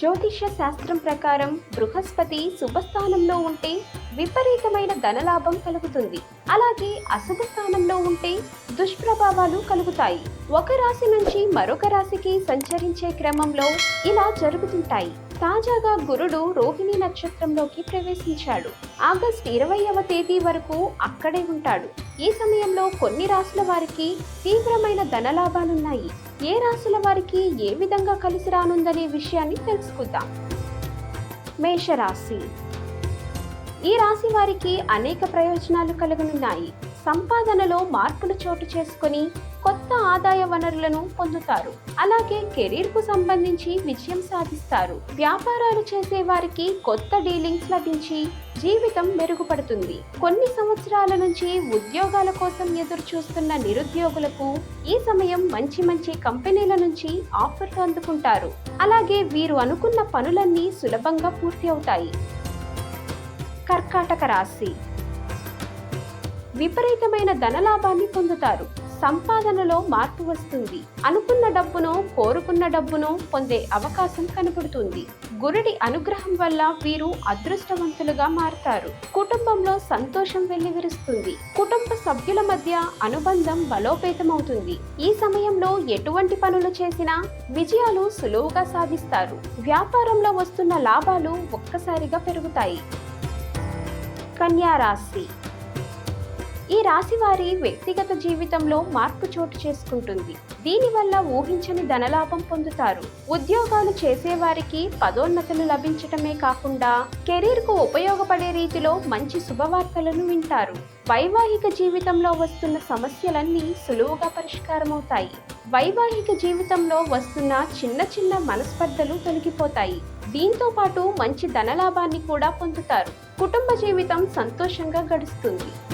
జ్యోతిష్య శాస్త్రం ప్రకారం బృహస్పతి శుభస్థానంలో ఉంటే విపరీతమైన ధనలాభం కలుగుతుంది. అలాగే అశుభ స్థానంలో ఉంటే దుష్ప్రభావాలు కలుగుతాయి. ఒక రాశి నుంచి మరొక రాశికి సంచరించే క్రమంలో ఇలా జరుగుతుంటాయి. తాజాగా గురుడు రోహిణి నక్షత్రంలోకి ప్రవేశించాడు. ఆగస్ట్ ఇరవైవ తేదీ వరకు అక్కడే ఉంటాడు. ఈ సమయంలో కొన్ని రాసుల వారికి తీవ్రమైన ధనలాభాలున్నాయి. ఏ రాసుల వారికి ఏ విధంగా కలిసి రానుందనే విషయాన్ని తెలుసుకుందాం. మేషరాశి. ఈ రాశి వారికి అనేక ప్రయోజనాలు కలుగనున్నాయి. సంపాదనలో మార్పులు చోటు చేసుకొని కొత్త ఆదాయ వనరులను పొందుతారు. అలాగే కెరీర్కు సంబంధించి విజయం సాధిస్తారు. వ్యాపారాలు చేసే వారికి కొత్త డీలింగ్స్ లభించి జీవితం మెరుగుపడుతుంది. కొన్ని సంవత్సరాల నుంచి ఉద్యోగాల కోసం ఎదురు చూస్తున్న నిరుద్యోగులకు ఈ సమయం మంచి మంచి కంపెనీల నుంచి ఆఫర్లు అందుకుంటారు. అలాగే వీరు అనుకున్న పనులన్నీ సులభంగా పూర్తి అవుతాయి. కర్కాటక రాశి విపరీతమైన ధనలాభాన్ని పొందుతారు. సంపాదనలో మార్పు వస్తుంది. అనుకున్న డబ్బును కోరుకున్న డబ్బును పొందే అవకాశం కనబడుతుంది. గురుడి అనుగ్రహం వల్ల వీరు అదృష్టవంతులుగా మారతారు. కుటుంబంలో సంతోషం వెల్లివిరుస్తుంది. కుటుంబ సభ్యుల మధ్య అనుబంధం బలోపేతమవుతుంది. ఈ సమయంలో ఎటువంటి పనులు చేసినా విజయాలు సులువుగా సాధిస్తారు. వ్యాపారంలో వస్తున్న లాభాలు ఒక్కసారిగా పెరుగుతాయి. కన్యారాశి ఈ రాశి వారి వ్యక్తిగత జీవితంలో మార్పు చోటు చేసుకుంటుంది. దీనివల్ల ఊహించని ధనలాభం పొందుతారు. ఉద్యోగాలు చేసేవారికి పదోన్నతులు లభించటమే కాకుండా కెరీర్కు ఉపయోగపడే రీతిలో మంచి శుభవార్తలను వింటారు. వైవాహిక జీవితంలో వస్తున్న సమస్యలన్నీ సులువుగా పరిష్కారమవుతాయి. వైవాహిక జీవితంలో వస్తున్న చిన్న చిన్న మనస్పర్ధలు తొలగిపోతాయి. దీంతో పాటు మంచి ధనలాభాన్ని కూడా పొందుతారు. కుటుంబ జీవితం సంతోషంగా గడుస్తుంది.